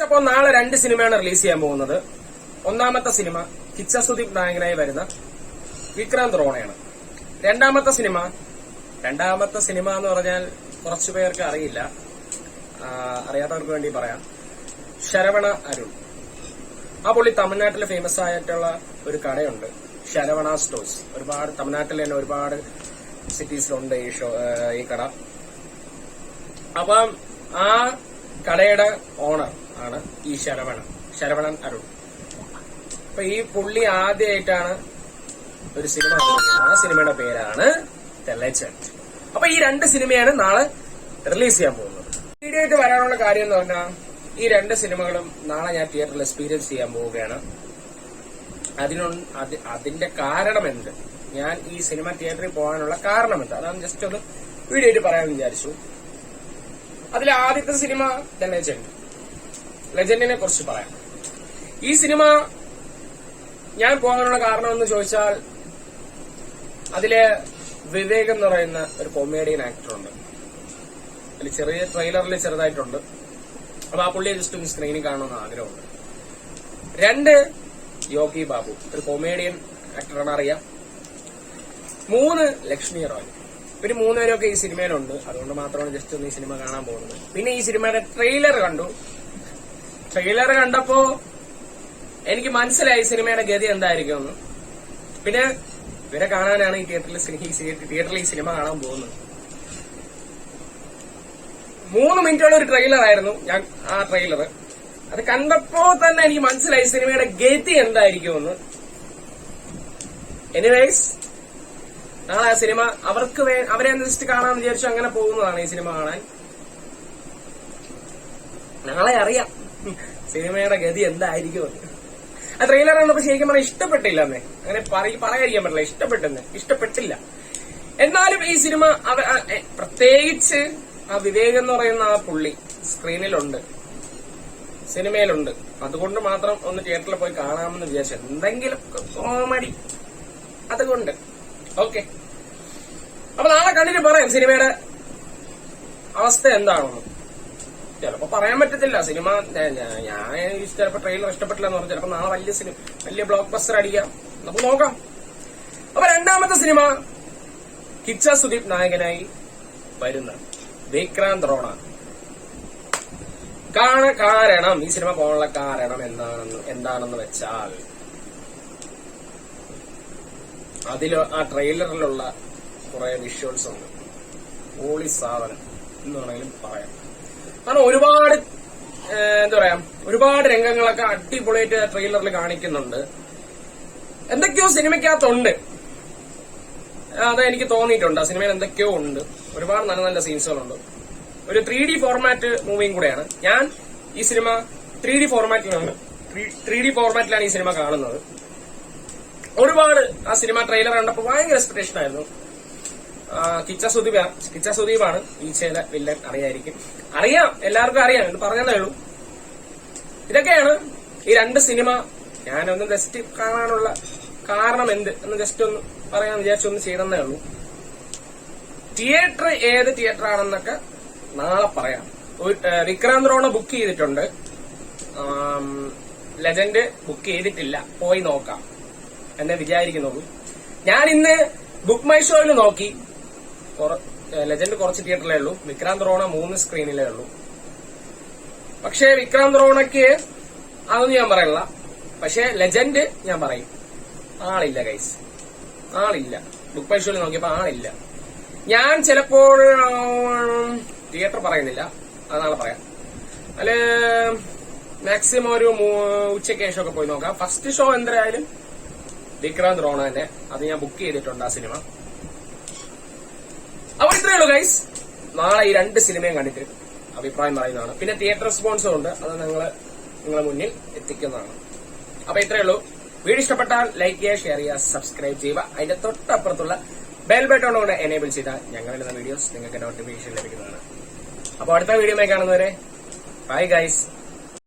അപ്പോൾ നാളെ രണ്ട് സിനിമയാണ് റിലീസ് ചെയ്യാൻ പോകുന്നത്. ഒന്നാമത്തെ സിനിമ കിച്ച സുദീപ് നായകനായി വരുന്ന വിക്രാന്ത് റോണയാണ്. രണ്ടാമത്തെ സിനിമ രണ്ടാമത്തെ സിനിമ എന്ന് പറഞ്ഞാൽ കുറച്ചു പേർക്ക് അറിയില്ല. അറിയാത്തവർക്ക് വേണ്ടി പറയാം. ശരവണ അരുൺ. ആ പുള്ളി തമിഴ്നാട്ടിൽ ഫേമസ് ആയിട്ടുള്ള ഒരു കടയുണ്ട്. ശരവണ സ്റ്റോഴ്സ്. ഒരുപാട് തമിഴ്നാട്ടിൽ തന്നെ ഒരുപാട് സിറ്റീസിലുണ്ട് ഈ ഷോ ഈ കട. അപ്പം ആ കടയുടെ ഓണർ ആണ് ഈ ശരവണൻ. ശരവണൻ അരുൺ. അപ്പൊ ഈ പുള്ളി ആദ്യമായിട്ടാണ് ഒരു സിനിമ. ആ സിനിമയുടെ പേരാണ് Legend. അപ്പൊ ഈ രണ്ട് സിനിമയാണ് നാളെ റിലീസ് ചെയ്യാൻ പോകുന്നത്. വീഡിയോ വരാനുള്ള കാര്യം എന്ന് പറഞ്ഞാൽ ഈ രണ്ട് സിനിമകളും നാളെ ഞാൻ തിയേറ്ററിൽ എക്സ്പീരിയൻസ് ചെയ്യാൻ പോവുകയാണ്. അതിനൊ അത് അതിന്റെ കാരണം എന്ത് ഞാൻ ഈ സിനിമ തിയേറ്ററിൽ പോകാനുള്ള കാരണം എന്ത് അതാണ് ജസ്റ്റ് ഒന്ന് വീഡിയോ ആയിട്ട് പറയാൻ വിചാരിച്ചു. അതിൽ ആദ്യത്തെ സിനിമ ലെജൻഡ് ലെജൻഡിനെ കുറിച്ച് പറയാം. ഈ സിനിമ ഞാൻ പോകാനുള്ള കാരണം എന്ന് ചോദിച്ചാൽ അതിൽ വിവേക് എന്ന് പറയുന്ന ഒരു കൊമേഡിയൻ ആക്ടറുണ്ട് അതിൽ ചെറിയ ട്രെയിലറിൽ ചെറുതായിട്ടുണ്ട്. അപ്പൊ ആ പുള്ളിയെ ജസ്റ്റ് ഒന്ന് സ്ക്രീനിൽ കാണണമെന്ന് ആഗ്രഹമുണ്ട്. രണ്ട് യോഗി ബാബു. ഒരു കൊമേഡിയൻ ആക്ടറാണ് അറിയാം. മൂന്ന് ലക്ഷ്മി റോയ്. ഇവർ മൂന്നുപേരൊക്കെ ഈ സിനിമയിലുണ്ട്. അതുകൊണ്ട് മാത്രമാണ് ജസ്റ്റ് ഒന്ന് ഈ സിനിമ കാണാൻ പോകുന്നത്. പിന്നെ ഈ സിനിമയുടെ ട്രെയിലർ കണ്ടു. ട്രെയിലർ കണ്ടപ്പോ എനിക്ക് മനസ്സിലായി സിനിമയുടെ ഗതി എന്തായിരിക്കും എന്ന് പിന്നെ ഇവരെ കാണാനാണ് ഈ തിയേറ്ററിൽ ഈ തിയേറ്ററിൽ ഈ സിനിമ കാണാൻ പോകുന്നത്. മൂന്ന് മിനിറ്റുള്ള ഒരു ട്രെയിലർ ആയിരുന്നു ഞാൻ ആ ട്രെയിലർ അത് കണ്ടപ്പോ തന്നെ എനിക്ക് മനസ്സിലായി സിനിമയുടെ ഗതി എന്തായിരിക്കും എന്ന് എനിവേസ് നാളെ ആ സിനിമ അവർക്ക് അവരെ അന്വേഷിച്ച് കാണാന്ന് വിചാരിച്ചു അങ്ങനെ പോകുന്നതാണ് ഈ സിനിമ കാണാൻ. നാളെ അറിയാം. സിനിമയുടെ ഗതി എന്തായിരിക്കും? ആ ട്രെയിലർ കണ്ടപ്പോ ശരിക്കും പറഞ്ഞാൽ ഇഷ്ടപ്പെട്ടില്ല എന്നേ അങ്ങനെ പറയ- പറയാതിരിക്കാൻ പറ്റില്ല. ഇഷ്ടപ്പെട്ടെന്ന്. ഇഷ്ടപ്പെട്ടില്ല. എന്നാലും ഈ സിനിമ പ്രത്യേകിച്ച് ആ വിവേക് എന്ന് പറയുന്ന ആ പുള്ളി സ്ക്രീനിലുണ്ട്. സിനിമയിലുണ്ട്. അതുകൊണ്ട് മാത്രം ഒന്ന് തിയേറ്ററിൽ പോയി കാണാമെന്ന് വിചാരിച്ചു. എന്തെങ്കിലും കോമഡി അതുകൊണ്ട്. ഓക്കെ അപ്പൊ നാളെ കണ്ടിട്ട് പറയാം സിനിമയുടെ അവസ്ഥ എന്താണെന്ന്. ചിലപ്പോ പറയാൻ പറ്റത്തില്ല. സിനിമ ഞാൻ ചിലപ്പോ ട്രെയിലർ ഇഷ്ടപ്പെട്ടില്ല എന്ന് പറഞ്ഞു ചിലപ്പോ നാളെ വലിയ സിനിമ വലിയ ബ്ലോക്ക് ബസ്റ്റർ അടിക്കാം. നമുക്ക് നോക്കാം. അപ്പൊ രണ്ടാമത്തെ സിനിമ കിച്ച സുദീപ് നായകനായി വരുന്ന വിക്രാന്ത് റോണ. കാണ കാരണം ഈ സിനിമ പോകാനുള്ള കാരണം എന്താണെന്ന് എന്താണെന്ന് വെച്ചാൽ അതിൽ ആ ട്രെയിലറിലുള്ള കുറെ വിഷ്വൽസ് ഉണ്ട്. ഓളി സാധനം എന്ന് വേണമെങ്കിലും പറയാം. കാരണം ഒരുപാട് എന്താ പറയാ ഒരുപാട് രംഗങ്ങളൊക്കെ അടിപൊളിയായിട്ട് ട്രെയിലറിൽ കാണിക്കുന്നുണ്ട്. എന്തൊക്കെയോ സിനിമയ്ക്കകത്തുണ്ട്. അത് എനിക്ക് തോന്നിയിട്ടുണ്ട്. ആ സിനിമയിൽ എന്തൊക്കെയോ ഉണ്ട്. ഒരുപാട് നല്ല നല്ല സീൻസുകളുണ്ട്. ഒരു ത്രീ ഡി ഫോർമാറ്റ് മൂവിയും കൂടെയാണ്. ഞാൻ ഈ സിനിമ ത്രീ ഡി ഫോർമാറ്റിലാണ് ത്രീ ഡി ഫോർമാറ്റിലാണ് ഈ സിനിമ കാണുന്നത്. ഒരുപാട് ആ സിനിമ ട്രെയിലർ കണ്ടപ്പോൾ ഭയങ്കര എക്സ്പെക്ടേഷൻ ആയിരുന്നു. കിച്ച സുദീപ് കിച്ച സുദീപാണ് ഈ വില്ലൻ അറിയായിരിക്കും. അറിയാം എല്ലാവർക്കും അറിയാം. എന്ന് പറഞ്ഞതേ ഉള്ളൂ. ഇതൊക്കെയാണ് ഈ രണ്ട് സിനിമ. ഞാനൊന്ന് ജസ്റ്റ് കാണാനുള്ള കാരണം എന്ത് എന്ന് ജസ്റ്റ് ഒന്ന് പറയാൻ വിചാരിച്ചൊന്ന് ചെയ്തെന്നേ ഉള്ളൂ. തിയേറ്റർ ഏത് തിയേറ്റർ ആണെന്നൊക്കെ നാളെ പറയാം. വിക്രാന്ത് റോണ ബുക്ക് ചെയ്തിട്ടുണ്ട്. ലെജൻഡ് ബുക്ക് ചെയ്തിട്ടില്ല. പോയി നോക്കാം. എന്നെ വിചാരിക്കുന്നുള്ളൂ. ഞാൻ ഇന്ന് ബുക്ക് മൈ ഷോയിൽ നോക്കി. ലെജൻഡ് കുറച്ച് തിയേറ്ററിലേ ഉള്ളൂ. വിക്രാന്ത് റോണ മൂന്ന് സ്ക്രീനിലേ ഉള്ളൂ. പക്ഷേ വിക്രാന്ത് റോണയ്ക്ക് അതൊന്നും ഞാൻ പറയണില്ല പക്ഷേ ലെജൻഡ് ഞാൻ പറയും. ആളില്ല ഗൈസ് ആളില്ല. ബുക്ക് മൈ ഷോയിൽ നോക്കിയപ്പോ ആളില്ല. ഞാൻ ചിലപ്പോൾ തിയേറ്റർ പറയുന്നില്ല. അത് നാളെ പറയാം. അല്ലെ മാക്സിമം ഒരു ഉച്ചയ്ക്ക് ശേഷമൊക്കെ പോയി നോക്കാം. ഫസ്റ്റ് ഷോ എന്തായാലും വിക്രാന്ത് റോണ തന്നെ. അത് ഞാൻ ബുക്ക് ചെയ്തിട്ടുണ്ട് ആ സിനിമ ഇത്രയേ ഉള്ളൂ ഗൈസ് നാളെ ഈ രണ്ട് സിനിമയും കണ്ടിട്ട് അഭിപ്രായം പറയുന്നതാണ്. പിന്നെ തിയേറ്റർ റെസ്പോൺസും ഉണ്ട്. അത് ഞങ്ങൾ നിങ്ങളെ മുന്നിൽ എത്തിക്കുന്നതാണ്. അപ്പൊ ഇത്രയേ ഉള്ളൂ. വീഡിയോ ഇഷ്ടപ്പെട്ടാൽ ലൈക്ക് ചെയ്യുക ഷെയർ ചെയ്യുക സബ്സ്ക്രൈബ് ചെയ്യുക. അതിന്റെ തൊട്ടപ്പുറത്തുള്ള ബെൽ ബട്ടൺ കൊണ്ട് എനേബിൾ ചെയ്താൽ ഞങ്ങൾ വീഡിയോസ് നിങ്ങൾക്ക് നോട്ടിഫിക്കേഷൻ ലഭിക്കുന്നതാണ്. അപ്പോൾ അടുത്ത വീഡിയോ കാണുന്നവരെ ബൈ ഗൈസ്